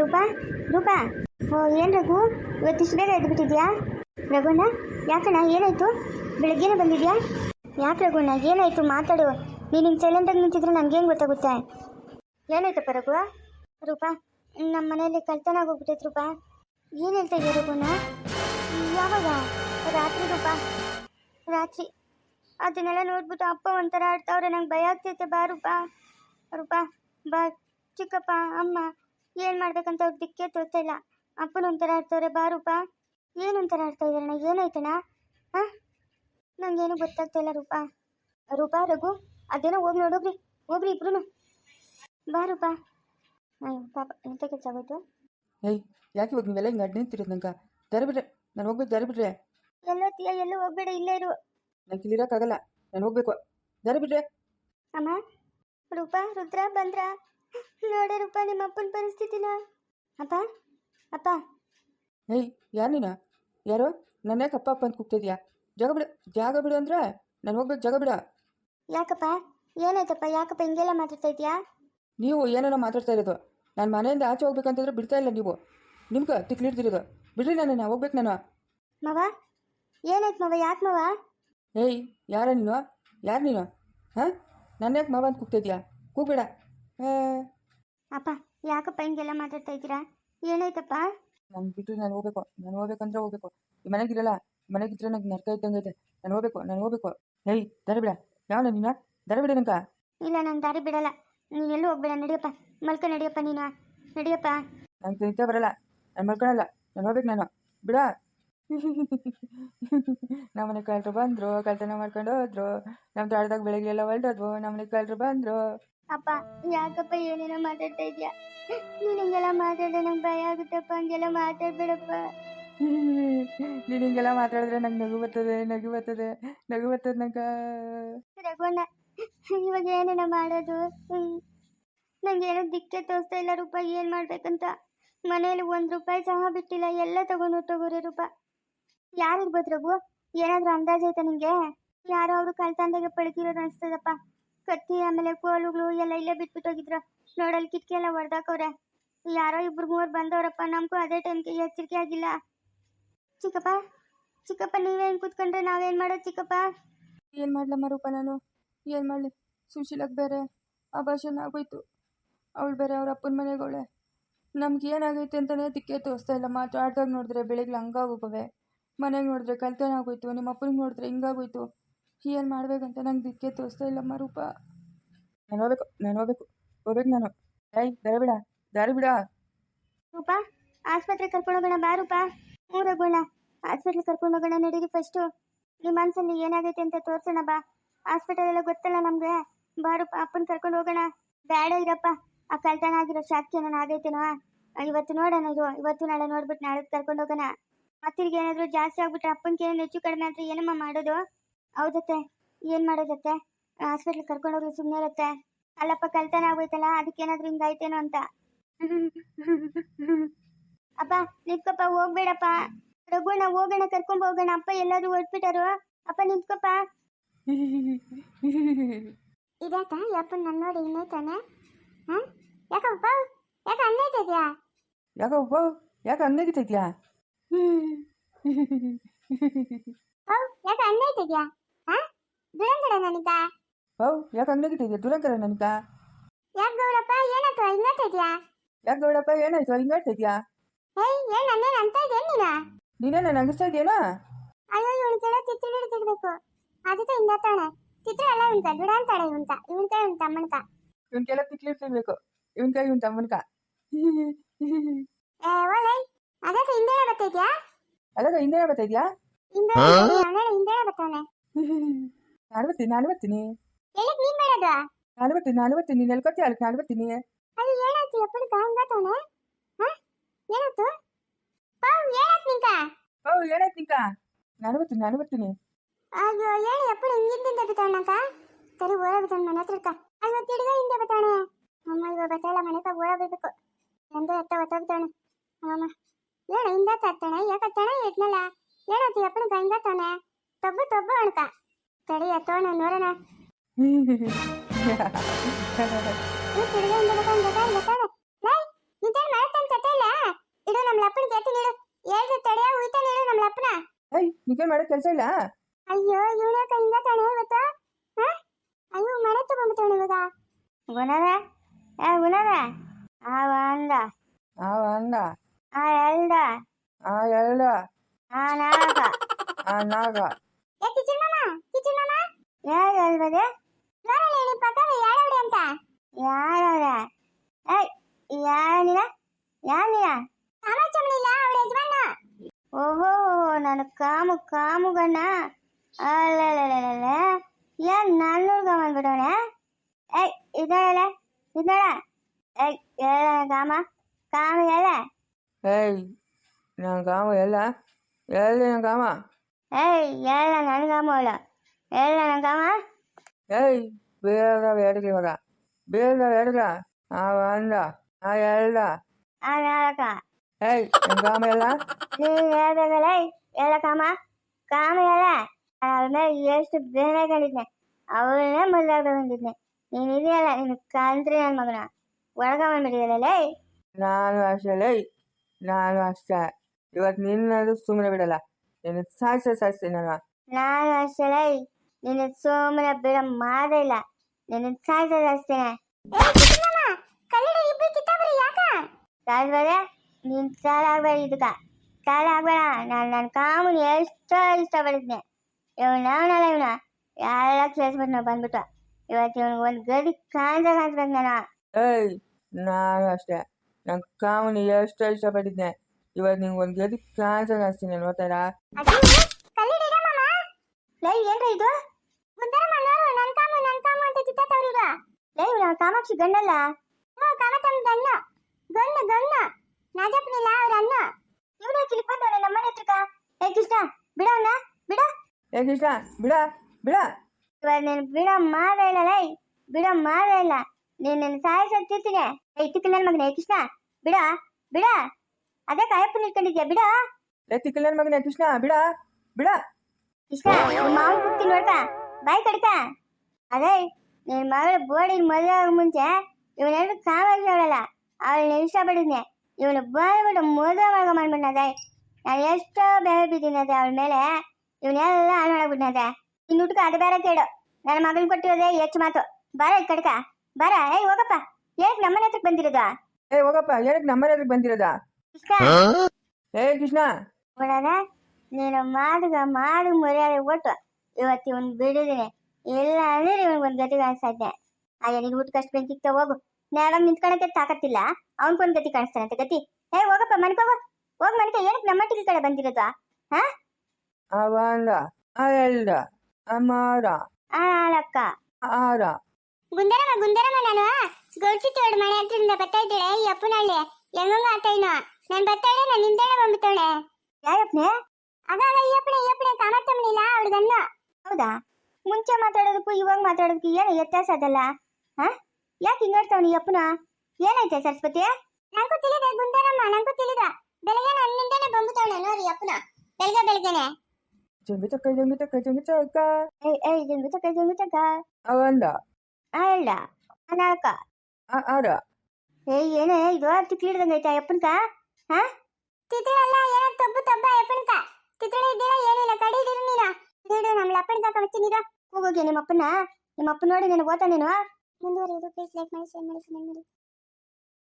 ರೂಪಾ ರೂಪಾ. ಓ, ಏನು ರಘು? ಇವತ್ತಿಷ್ಟು ಬೇಗ ಎದ್ಬಿಟ್ಟಿದ್ಯಾ? ರಘುನ ಯಾಕಣ್ಣ, ಏನಾಯ್ತು? ಬೆಳಗ್ಗೆನೇ ಬಂದಿದ್ಯಾ? ಯಾಕೆ ರಘುನ ಏನಾಯ್ತು? ಮಾತಾಡು. ನೀನು ಹಿಂಗೆ ಸೈಲೆಂಟಾಗಿ ನಿಂತಿದ್ರೆ ನನಗೇನು ಗೊತ್ತಾಗುತ್ತೆ? ಏನಾಯ್ತಪ್ಪ ರಘು? ರೂಪಾ ನಮ್ಮ ಮನೆಯಲ್ಲಿ ಕಳ್ತನ ಆಗೋಗ್ಬಿಟ್ಟೈತೆ ರೂಪಾ. ಏನು ಹೇಳ್ತಾ ಇದೆಯಾ ಯಾವಾಗ? ರಾತ್ರಿ ರೂಪಾ. ರಾತ್ರಿ. ಅದನ್ನೆಲ್ಲ ನೋಡ್ಬಿಟ್ಟು ಅಪ್ಪ ಒಂಥರ ಆಡ್ತಾವ್ರೆ. ನಂಗೆ ಭಯ ಆಗ್ತೈತೆ. ಬಾ ರೂಪಾ. ರೂಪಾ, ಬಾ. ಚಿಕ್ಕಪ್ಪ, ಅಮ್ಮ ಏನು ಮಾಡ್ಬೇಕಂತ ಅವ್ರು ದಿಕ್ಕೇ ತೋರ್ತಾ ಇಲ್ಲ. ಅಪ್ಪನ ಒಂಥರ ಆಡ್ತವ್ರೆ ಬಾ ರೂಪಾ ಏನು ಒಂಥರ ಆಡ್ತಾ ಇದ್ದಾರಣ್ಣ ಏನಾಯ್ತಣ್ಣ? ಹಾಂ? ನಂಗೇನು ಗೊತ್ತಾಗ್ತಾ ಇಲ್ಲ ರೂಪಾ. ರೂಪಾ ರಘು ಅದೇನೋ ಹೋಗಿ ನೋಡೋಗ್ರಿ ಹೋಗ್ರಿ ಇಬ್ರು ಬಾ ರೂಪಾ ಅಯ್ಯೋ ಪಾಪ ಎಂತ ಕೆಲಸ ಆಗೋಯ್ತು? ಏಯ್ ಯಾಕೆ ಇವಾಗ ನೀವೆಲ್ಲ ಹಿಂಗೆ ಅಡ್ಡ ನಿಂತಿರೋದು ನಂಗೆ? ತೆರಬಿಡ್ರೆ ಬಿಡ್ರೆ ನಾನು ಹೋಗ್ಬೇಕು ತೆರಬಿಡ್ರೆ ಬಿಡ್ರೆ. ಎಲ್ಲೋ ತೀಯ ಎಲ್ಲೂ ಹೋಗ್ಬೇಡ ಇಲ್ಲೇ ಇರು. ನಂಗೆ ಇಲ್ಲಿರೋಕ್ಕಾಗಲ್ಲ ನಾನು ಹೋಗ್ಬೇಕು. ತೆರಬಿಡ್ರೆ ಬಿಡ್ರೆ. ಅಮ್ಮ ರೂಪಾ ರುದ್ರ ಬಂದ್ರ? ನೋಡೆ ರೂಪಾ ನಿಮ್ಮ ಅಪ್ಪನ ಪರಿಸ್ಥಿತಿನ ಅಪ್ಪ ಅಪ್ಪ. ಏಯ್ ಯಾರು ನೀನು? ಯಾರು? ನನ್ನ ಯಾಕೆ ಅಪ್ಪ ಅಪ್ಪ ಅಂತ ಕೂಗ್ತಿದ್ಯಾ? ಜಾಗ ಬಿಡು ಜಾಗ ಬಿಡು ಅಂದ್ರೆ ನಾನು ಹೋಗ್ಬೇಕು ಜಾಗ ಬಿಡ. ಯಾಕಪ್ಪ? ಏನಾಯ್ತಪ್ಪ? ಯಾಕಪ್ಪ ಹಿಂಗೆಲ್ಲ ಮಾತಾಡ್ತಾ ಇದೆಯಾ ನೀವು ಏನೇನೋ ಮಾತಾಡ್ತಾ ಇರೋದು. ನಾನು ಮನೆಯಿಂದ ಆಚೆ ಹೋಗ್ಬೇಕಂತಂದ್ರೆ ಬಿಡ್ತಾ ಇಲ್ಲ ನೀವು. ನಿಮ್ಗೆ ತಿಕ್ಲಿಡ್ದಿರೋದು ಬಿಡ್ರಿ ನಾನು ಹೋಗ್ಬೇಕು ನಾನು. ಮವ? ಏನಾಯ್ತು ಮವ? ಯಾಕೆ ಮವ? ಏಯ್ ಯಾರ ನೀನು? ಯಾರು ನೀನು? ಹಾಂ? ನನ್ನ ಯಾಕೆ ಮಾವ ಅಂತ ಕೂಗ್ತಿದ್ಯಾ? ಕೂಗ್ಬೇಡ. ಅಪ್ಪ ಯಾಕಪ್ಪ ಹಿಂಗೆಲ್ಲ ಮಾತಾಡ್ತಾ ಇದ್ದೀರಾ? ಏನಾಯ್ತಪ್ಪ? ನಂಗೆ ಬಿಟ್ಟು ನಾನು ಹೋಗ್ಬೇಕು. ನಾನು ಹೋಗ್ಬೇಕಂದ್ರೆ ಹೋಗ್ಬೇಕು. ಈ ಮನೆಗಿರಲ್ಲ ಮನೆಗಿದ್ರೆ ನಂಗೆ ನರ್ಕ ಇದ್ದಂಗೆ ಐತೆ. ನಾನು ಹೋಗ್ಬೇಕು ನಾನು ಹೋಗ್ಬೇಕು. ಏಯ್ ದಾರಿ ಬಿಡ. ಯಾವ ನೀನು ದಾರಿ ಬಿಡ ನಂಕ ಇಲ್ಲ ನಾನು ದಾರಿ ಬಿಡಲ್ಲ. ನೀನು ಎಲ್ಲೂ ಹೋಗ್ಬೇಡ. ನಡಿಯಪ್ಪ. ಮಲ್ಕ ನಡಿಯಪ್ಪ ನೀನು. ನಡಿಯಪ್ಪ. ನಂಗೆ ತಿಂತ ಬರಲ್ಲ. ನಾನು ಮಲ್ಕೊಳಲ್ಲ. ನಾನು ಹೋಗ್ಬೇಕು ನಾನು. ಬಿಡ. ನಮ್ಮನೆ ಕಳ್ರು ಬಂದರು. ಕಳ್ತನ ಮಾಡ್ಕೊಂಡು ಹೋದ್ರು. ನಮ್ಮ ತೋಟದಾಗ ಬೆಳಗ್ಗೆ ಎಲ್ಲ ನಮ್ಮ ನಮ್ಮನೆ ಕಳ್ರು ಬಂದರು. ಅಪ್ಪ ಯಾಕಪ್ಪ ಏನೇನೋ ಮಾತಾಡ್ತಾ ಇದ್ಯಾ? ನೀನು ಹಿಂಗೆಲ್ಲ ಮಾತಾಡಿದ್ರೆ ನಂಗೆ ಭಯ ಆಗುತ್ತಪ್ಪ ಹಂಗೆಲ್ಲ ಮಾತಾಡ್ಬೇಡಪ್ಪ. ನೀನು ಹಿಂಗೆಲ್ಲ ಮಾತಾಡಿದ್ರೆ ನಂಗೆ ನಗು ಬರ್ತದೆ ನಗು ಬರ್ತದೆ ನಗು ಬರ್ತದೆ ನಂಗೆ. ರಘುವಣ್ಣ ಇವಾಗ ಏನೇನ ಮಾಡೋದು? ನಂಗೆ ಏನೋ ದಿಕ್ಕೆ ತೋರಿಸ್ತಾ ಇಲ್ಲ ರೂಪಾಯಿ ಏನು ಮಾಡ್ಬೇಕಂತ. ಮನೇಲಿ ಒಂದ್ ರೂಪಾಯಿ ಸಹ ಬಿಟ್ಟಿಲ್ಲ ಎಲ್ಲ ತಗೊಂಡು ತಗೋರಿ ರೂಪಾಯಿ ಯಾರಿರ್ಬೋದು ರಘು? ಏನಾದರೂ ಅಂದಾಜು ಐತೆ ನಿಂಗೆ? ಯಾರೋ ಅವರು ಕಳ್ತಂದಾಗೆ ಪಳಗಿರೋದು ಅನಿಸ್ತದಪ್ಪ. ಕತ್ತಿ ಆಮೇಲೆ ಕೋಲುಗಳು ಎಲ್ಲ ಇಲ್ಲೇ ಬಿಟ್ಬಿಟ್ಟೋಗಿದ್ರು ನೋಡಲ್ಲಿ ಕಿಟಕಿ ಎಲ್ಲ ಹೊಡೆದಾಕವ್ರೆ ಯಾರೋ ಇಬ್ರು ಮೂವರು ಬಂದವರಪ್ಪ, ನಮಗೂ ಅದೇ ಟೈಮ್ಗೆ ಎಚ್ಚರಿಕೆ ಆಗಿಲ್ಲ. ಚಿಕ್ಕಪ್ಪ ಚಿಕ್ಕಪ್ಪ ನೀವೇನು ಕೂತ್ಕೊಂಡ್ರೆ ನಾವೇನು ಮಾಡೋದು ಚಿಕ್ಕಪ್ಪ? ಏನು ಮಾಡ್ಲಮ್ಮ ರೂಪ ನಾನು? ಏನು ಮಾಡಲಿ? ಸುಶೀಲಕ್ಕೆ ಬೇರೆ ಅಭಾಷಣ ಆಗೋಯ್ತು. ಅವಳು ಬೇರೆ ಅವ್ರ ಅಪ್ಪನ ಮನೆಗವಳೆ ನಮ್ಗೆ ಏನಾಗೈತೆ ಅಂತಲೇ ದಿಕ್ಕೇ ತೋರಿಸ್ತಾ ಇಲ್ಲ. ಮಾತಾಡ್ದಾಗ ನೋಡಿದ್ರೆ ಬೆಳಿಗ್ಗೆ ಹಂಗಾಗೋಗವೆ ಮನೆಗೆ ನೋಡಿದ್ರೆ ಕಳ್ತನ ಆಗೋಯ್ತು. ನಿಮ್ಮ ಅಪ್ಪನಿಗೆ ನೋಡಿದ್ರೆ ಹಿಂಗಾಗೋಯ್ತು. ಏನು ಮಾಡ್ಬೇಕಂತ ನಂಗೆ ದಿಕ್ಕೆ ತೋರಿಸ್ತಾ ಇಲ್ಲಮ್ಮ ರೂಪ. ನಾನು ಹೋಗ್ಬೇಕು ನಾನು ಹೋಗ್ಬೇಕು ಹೋಗ್ಬೇಕು ನಾನು. ಏಯ್ ದಾರಿ ಬಿಡ ದಾರಿ ಬಿಡ. ರೂಪ ಆಸ್ಪತ್ರೆ ಕರ್ಕೊಂಡು ಹೋಗೋಣ, ಬಾ ರೂಪ. ಹೋಗೋಣ ಆಸ್ಪತ್ರೆ ಕರ್ಕೊಂಡು ಹೋಗೋಣ ನಡೀರಿ ಫಸ್ಟು ನಿಮ್ಮ ಮನಸ್ಸಲ್ಲಿ ಏನಾಗೈತೆ ಅಂತ ತೋರ್ಸೋಣ, ಬಾ. ಹಾಸ್ಪಿಟಲ್ ಎಲ್ಲ ಗೊತ್ತಲ್ಲ ನಮ್ಗೆ. ಬಾ ರೂಪ, ಅಪ್ಪನ ಕರ್ಕೊಂಡು ಹೋಗೋಣ. ಬೇಡ ಇರಪ್ಪ, ಆ ಕಳ್ತನ ಆಗಿರೋ ಶಾಖೆ ನಾನು ಆಗೈತೇನೋ. ಇವತ್ತು ನೋಡೋಣ ಇದು, ಇವತ್ತು ನಾಳೆ ನೋಡ್ಬಿಟ್ಟು ನಾಳೆ ಕರ್ಕೊಂಡು ಹೋಗೋಣ. ಮತ್ತಿರ್ಗೆ ಏನಾದರೂ ಜಾಸ್ತಿ ಆಗ್ಬಿಟ್ರೆ ಅಪ್ಪನಿಗೆ ಏನಾದ್ರು ಹೆಚ್ಚು ಕಡಿಮೆ ಆದರೆ ಏನಮ್ಮ ಮಾಡೋದು? ಹೌದತ್ತೆ ಏನು ಮಾಡೋದತ್ತೆ ಹಾಸ್ಪಿಟ್ಲಿಗೆ ಕರ್ಕೊಂಡು ಹೋಗಿ ಸುಮ್ಮನೆ ಇರುತ್ತೆ. ಅಲ್ಲಪ್ಪ ಕಳ್ತನ ಆಗೋಯ್ತಲ್ಲ ಅದಕ್ಕೇನಾದ್ರೂ ಹಿಂಗಾಯ್ತೇನೋ ಅಂತ. ಅಪ್ಪ ನಿಂತ್ಕೊಪ್ಪ ಹೋಗ್ಬೇಡಪ್ಪ. ರಘುವಣ್ಣ ಹೋಗೋಣ ಕರ್ಕೊಂಡ್ ಹೋಗೋಣ. ಅಪ್ಪ ಎಲ್ಲಾದ್ರೂ ಹೊರಟ್ಬಿಟ್ಟಾರು. ಅಪ್ಪ ನಿಂತ್ಕೊಪ್ಪ. ಇದಾತ ಯಪ್ಪ ನನ್ನ ನೋಡಿ ಇನ್ನೈತಾನೆ ಹಾ? ಯಾಕಪ್ಪ ಯಾಕ ಅನ್ನೈತಿದ್ಯಾ ಯಾಕಪ್ಪ ಯಾಕ ಅನ್ನಗಿತೈತ್ಯಾ ಹೌ ಯಾಕ ಅನ್ನೈತಿದ್ಯಾ ಬಿಡಂಗಡ ನನಗ. ಹೌ ಯಾಕೆ ಹಂಗಾಗಿಟ್ಟಿದ್ಯಾ ದುರಂಕರ ನನಗ. ಯಾಕ ಗೌಡಪ್ಪ ಏನಾಯ್ತು? ಹಿಂಗತ್ತಿದ್ಯಾ ಯಾಕೆ ಗೌಡಪ್ಪ ಏನಾಯ್ತು? ಹಿಂಗಾಡ್ತೈತ್ಯಾ ಏಯ್ ಏನ್ ಅನ್ನೇನ್ ಅಂತ ಇದೇನ್ ನೀನ? ನೀನೇ ನಾನು ಅಂಗಿಸ್ತಾ ಇದೆಯೇನಾ? ಅಯ್ಯೋ ಇವಳು ಕೇಳೋ ಚಿತ್ರ ಹಿಡಿದಿಡ್ಬೇಕು ಅದಕ್ಕೆ ಹಿಂಗಾತಾಳೆ ಚಿತ್ರ ಎಲ್ಲ ಉಂಟ ಬಿಡ ಅಂತಾಳೆ ಇವಂತ ಇವನ್ ಕೈ ಉಂಟ ಅಮ್ಮನ್ಕ ಇವನ್ಗೆಲ್ಲ ತಿಕ್ಲಿರ್ತಿರ್ಬೇಕು ಇವನ್ ಕೈ ಇವನ್ ತಮ್ಮನ್ಕ. ಏ ಒಳ್ಳೆ ಅದಕ್ಕೆ ಹಿಂದೆ ಬರ್ತೈದ್ಯಾ ಅದಾಗ ಹಿಂದೆ ಬರ್ತಾಯಿದ್ಯಾ ಹಿಂದೆ ಅವನೇ ಹಿಂದೆ ಬರ್ತಾನೆ ನಾನು ಬರ್ತೀನಿ ನಾನು ಬರ್ತೀನಿ ಎಲ್ಲಿಗೆ ನೀನ್ ಮಾಡೋದು? ನಾನು ಬರ್ತೀನಿ ನಾನು ಬರ್ತೀನಿ ನೀನು ಎಲ್ಕೊತ್ತಿ ಅಲ್ಕ ನಾನು ಬರ್ತೀನಿ ಅದು ಏನಾಯ್ತು? ಎಪ್ಪಡಿಕ ಹಿಂಗತ್ತಾನೆ ಹಾ? ಏನಾಯ್ತು? ಪಾವ್ ಏನಾಯ್ತು ನಿಂಕ ಓ ಏನಾಯ್ತು ನಿಂಕ ನಾನು ಬರ್ತೀನಿ ನಾನು ಬರ್ತೀನಿ ಅಯ್ಯೋ ಏನು ಎಪ್ಪಡಿ ಹಿಂಗಿಂದ ಬಿತ್ತಾಣಕ ಸರಿ ಓರ ಬಿತ್ತಾಣ ಮನೆ ಹತ್ರಕ್ಕ ಅಯ್ಯೋ ತಿರ್ಗ ಹಿಂದೆ ಬತ್ತಾನೆ ಅಮ್ಮ ಇವಾಗ ಬತ್ತಾಳ ಮನೆಗೆ ಓರ ಬಿಡ್ಬೇಕು ಎಂದ ಎತ್ತ ಒತ್ತ ಬಿತ್ತಾನೆ ಅಮ್ಮ ಏನು ಹಿಂದ ತತ್ತಾನೆ ಯಾಕತ್ತಾನೆ ಎಟ್ನಲ್ಲ ಏನಾಯ್ತು ಎಪ್ಪಡಿಕ ಹಿಂಗತ್ತಾನೆ ತೊಬ್ಬು ತೊಬ್ಬು ಅಣ್ಕ. ತಡಿ ಅಥವಾ ನಾನು ನೋಡೋಣ ನಿಜ ಮಾಡೋ ಕೆಲಸ ಇಲ್ಲ ಅಯ್ಯೋ ಇವಳ ಕೈಯಿಂದ ತಾನೆ ಇವತ್ತ ಅಯ್ಯೋ ಮನೆ ತಗೊಂಡ್ಬಿಟ್ಟಾಳೆ ಇವಾಗ ಗುಣದ ಏ ಗುಣದ ಆ ಅಂದ ಆ ಅಂದ ಆ ಎಲ್ದ ಆ ಎಲ್ದ ಆ ನಾಗ ಆ ನಾಗ ಅಲ್ವದೆ ನೋಡಲ್ಲ ಹೇಳಿ ಪಕ್ಕ ಯಾರವ್ರೆ ಅಂತ ಯಾರವ್ರೆ ಏಯ್ ಯಾರಿನ ಯಾರಿನ ಕಾಮಾಚಮಣಿಲ್ಲ ಅವಳ ಯಜಮಾನ ಓಹೋ ನನ್ನ ಕಾಮು ಕಾಮು ಗಣ್ಣ ಅಲ್ಲಲ್ಲ ಏನ್ ನನ್ನ ಹುಡ್ಗ ಬಂದ್ಬಿಟ್ಟವನೆ ಏಯ್ ಇದ್ದಾಳ ಇದ್ದಾಳ ಏಯ್ ಹೇಳ ಕಾಮ ಕಾಮ ಹೇಳ ಏಯ್ ನನ್ನ ಕಾಮ ಎಲ್ಲ ಎಲ್ಲಿ ನನ್ನ ಕಾಮ ಏಯ್ ಹೇಳ ನನ್ನ ಕಾಮ ಅವಳ ಹೇಳ ನನ್ನ ಕಾಮ ಏಯ್ ಬೇಗ ಬೇಡಗ ಇವಾಗ ಬೇಗ ಬೇಡಗ ಆ ಅಂದ ಆ ಎಲ್ದ ಆ ನಾಳಕ ಏಯ್ ನನ್ನ ಕಾಮ ಎಲ್ಲ ನೀನ್ ಹೇಳ್ಬೇಕಲ್ಲ ಹೇಳ ಕಾಮ ಕಾಮ ಹೇಳ ಅವಳ ಮೇಲೆ ಎಷ್ಟು ಬೇನೆ ಕಂಡಿದ್ನೆ ಅವಳನ್ನೇ ಮದುವೆ ಬಂದಿದ್ನೆ ನೀನ್ ಇದೆಯಲ್ಲ ನಿನ್ ಕಾಂತ್ರಿ ನನ್ನ ಮಗನ ಒಳಗ ಬಂದ್ಬಿಟ್ಟಿದಲ್ಲ ಲೇ ನಾನು ಅಷ್ಟೇ ಲೈ ನಾನು ಅಷ್ಟೇ ಇವತ್ತು ನಿನ್ನದು ಸುಮ್ಮನೆ ಬಿಡಲ್ಲ ನಿನ್ನ ಸಾಯಿಸ ಸಾಯಿಸ್ತೀನಿ ನಾನು ನಾನು ಅಷ್ಟೇ ನಿನ್ನ ಸೋಮನ ಬೇಡ ಮಾದೇ ಇಲ್ಲ ನಿನ್ನ ಸಾಯ್ಸ ಜಾಸ್ತಿನೇ ಕಾಲ್ಬಾರೆ ನೀನ್ ಸಾಲ ಆಗ್ಬೇಡ ಇದಕ್ಕ ಸಾಲ ಆಗ್ಬೇಡ. ನಾನು ನನ್ನ ಕಾಮನ್ ಎಷ್ಟೋ ಇಷ್ಟಪಡಿದ್ನೆ. ಇವನು ಅವನಲ್ಲ ಇವನ. ಎಲ್ಲ ಕೇಳಿಸ್ಬಿಟ್ಟು ನಾವು ಬಂದ್ಬಿಟ್ಟು. ಇವತ್ತು ಇವನಿಗೆ ಒಂದು ಗದಿ ಕಾಂಜ ಕಾಣಿಸ್ಬೇಕು ನಾನು. ಏಯ್ ನಾನು ಅಷ್ಟೇ. ನನ್ನ ಕಾಮನ್ ಎಷ್ಟೋ ಇಷ್ಟಪಟ್ಟಿದ್ದೆ ಇವತ್ತು ನಿಂಗೆ ಒಂದು ಗದಿ ಕಾಂಜ ಕಾಣಿಸ್ತೀನಿ ನೋಡ್ತಾರಾ ಲೈ ಏನ್ರ ಇದು? ಇವ್ರು ಲೈ ಇವ್ರ ಕಾಮಾಕ್ಷಿ ಗಣ್ಣಲ್ಲ ಕಾಮತಮ್ಮ ಗಂಡ. ಗಂಡ ಗಣ್ಣ ನಾಜಪ್ಪನಿಲ್ಲ ಅವ್ರ ಅಣ್ಣ. ಇವ್ರು ಚಿಲಿಕ್ ಬಂದವ್ರೆ ನಮ್ಮನೆ ಹತ್ರಕ್ಕ. ಏ ಕೃಷ್ಣ ಬಿಡವನ್ನ ಬಿಡ. ಏ ಕೃಷ್ಣ ಬಿಡ ಬಿಡ. ಇವಾಗ ನೀನು ಬಿಡ ಇಲ್ಲ ಲೈ. ಬಿಡ ಇಲ್ಲ ನೀನು ನನ್ನ ಸಾಯಿಸ್ತಿರ್ತೀನಿ ಏ ತಿಕ್ಕ ನನ್ನ ಮಗನೇ ಕೃಷ್ಣ. ಬಿಡ ಬಿಡ. ಅದೇ ಕಾಯಪ್ಪ ನಿಲ್ಕೊಂಡಿದ್ಯಾ ಬಿಡ. ಏ ತಿಕ್ಕಲ್ ನನ್ನ ಮಗನೇ ಕೃಷ್ಣ ಬಿಡ ಬಿಡ. ಕೃಷ್ಣ ಮಾವನ್ ಕೂಗ್ತೀನಿ ನೋಡ್ಕ ಬಾಯ್ ಕಡ್ಕ ಅದೇ ನಿನ್ನ ಮಗಳು ಬೋಡಿ ಮದುವೆ ಆಗೋ ಮುಂಚೆ ಇವನೆರಡು ಕಾಮಾಗಿ ಅವಳಲ್ಲ ಅವಳನ್ನ ಇಷ್ಟಪಡಿದ್ನೆ. ಇವನು ಬಂದ್ಬಿಟ್ಟು ಮದುವೆ ಮಾಡ್ಕೊ ಮಾಡ್ಬಿಟ್ನ ಅದೇ ನಾನು ಎಷ್ಟೋ ಬೇರೆ ಬಿದ್ದೀನಿ ಅದೇ ಅವಳ ಮೇಲೆ. ಇವನ್ನೆಲ್ಲ ಆನ್ ಮಾಡಾಕ್ಬಿಟ್ನದೆ ಇನ್ನು ಹುಟ್ಕ ಅದು ಬೇರೆ ಕೇಳು. ನನ್ನ ಮಗನ ಕೊಟ್ಟಿರೋದೇ ಹೆಚ್ಚು ಮಾತು. ಬರ ಈ ಕಡ್ಕ. ಬರ. ಏಯ್ ಹೋಗಪ್ಪ. ಏನಕ್ಕೆ ನಮ್ಮನೆ ಹತ್ರಕ್ಕೆ ಬಂದಿರೋದ. ಏ ಹೋಗಪ್ಪ. ಏನಕ್ಕೆ ನಮ್ಮನೆ ಹತ್ರಕ್ಕೆ ಬಂದಿರೋದ? ಕೃಷ್ಣ. ಏ ಕೃಷ್ಣ. ನೋಡೋಣ. ನೀನು ಮಾಡಿದ ಮಾಡು ಮರ್ಯಾದೆ ಒಟ್ಟು ಇವತ್ತು ಇವನ್ ಬಿಡಿದೀನಿ ಇಲ್ಲ ಅಂದ್ರೆ ಇವನಿಗೆ ಒಂದು ಗತಿ ಕಾಣಿಸ್ತಾ ಇದ್ದೆ. ಅಯ್ಯ ನೀನು ಊಟ ಕಷ್ಟ ಬೆಂಕಿಕ್ತ ಹೋಗು. ನೇರಾಗ ನಿಂತ್ಕೊಳಕ್ಕೆ ತಾಕತ್ತಿಲ್ಲ. ಅವನ್ಕೊಂದು ಗತಿ ಕಾಣಿಸ್ತಾನಂತೆ ಗತಿ. ಏ ಹೋಗಪ್ಪ ಮನ್ಕೋಗು ಹೋಗ್. ಮನ್ಕ ಏನಕ್ಕೆ ನಮ್ಮಟ್ಟಿಗೆ ಈ ಕಡೆ ಬಂದಿರೋದು? ಹಾ? ಅವ ಅಂದ ಆ ಎಲ್ದ ಆ ಮಾರ ಆ ನಾಳಕ್ಕ ಆ ಆರ. ಗುಂದರಮ್ಮ ಗುಂದರಮ್ಮ ನಾನು. ಗೌಡ್ಸಿ ತೋಡ್ ಮನೆ ಹತ್ರದಿಂದ ಬರ್ತಾ ಇದ್ದಾಳೆ ಈ ಅಪ್ಪನಹಳ್ಳಿ. ಹೆಂಗಂಗ ಆತ ಇನ್ನು? ನಾನು ಬರ್ತಾಳೆ ನಾನು ನಿಂದೆನೆ ಬಂದ್ಬಿಟ್ಟವಳೆ. ಯಾರಪ್ಪನೆ ಅದಾಗ ಈ ಅಪ್ಪಣೆ ಈ ಅಪ್ಪಣೆ ಕಾಮತ್ತಮ್ಮನಿಲ್ಲ ಅವಳಿಗನ್ನ. ಹೌದಾ? ಮುಂಚೆ ಮಾತಾಡೋದಕ್ಕೂ ಇವಾಗ ಮಾತಾಡೋದಕ್ಕೂ ಏನು ವ್ಯತ್ಯಾಸ ಅದಲ್ಲ? ಹಾ? ಯಾಕೆ ಹಿಂಗಾಡ್ತಾವನಿ ಈ ಅಪ್ಪನ? ಏನಾಯ್ತೆ ಸರಸ್ವತಿ? ನಂಗೂ ತಿಳಿದ ಗುಂದರಮ್ಮ ನಂಗೂ ತಿಳಿದ. ಬೆಳಗ್ಗೆ ನನ್ನಿಂದನೇ ಬಂದ್ಬಿಟ್ಟವಳೆ ನೋಡಿ ಅಪ್ಪನ. ಬೆಳಗ್ಗೆ ಬೆಳಗ್ಗೆನೆ. ಜಂಗಿ ಚಕ್ಕ ಜಂಗಿ ಚಕ್ಕ ಜಂಗಿ ಚಕ್ಕ ಏಯ್ ಏಯ್ ಜಂಗು ಚಕ್ಕ ಜಂಗು ಚಕ್ಕ ಅವ ಅಂದ ಆ ಹೇಳ್ದ ಅನಾಳಕ ಆ ಆರ. ಏಯ್ ಏನೇ ಇದು ತಿಕ್ಲಿಡ್ದಂಗ ಐತಾ ಅಪ್ಪನ್ಕ? ಹಾ? ತಿತ್ರಲ್ಲ ಏನೋ ತಬ್ಬು ತಬ್ಬ ಅಪ್ಪನ್ಕ. ತಿತ್ರ ಇದ್ದೀರ ಏನಿಲ್ಲ ಕಡಿ ಇಡಿರು ನೀನು. ಇಡು ನಮ್ಮ ಅಪ್ಪನ ಕಾಕ ಬರ್ತೀನಿರ ಹೋಗೋಗಿ ನಿಮ್ಮ ಅಪ್ಪನ ನಿಮ್ಮ ಅಪ್ಪ ನೋಡಿ ನಾನು ಓದ್ತಾ ನೀನು ಮುಂದುವರಿಯೋದು ಪ್ಲೀಸ್ ಲೈಕ್ ಮಾಡಿ ಶೇರ್ ಮಾಡಿ ಕಮೆಂಟ್ ಮಾಡಿ.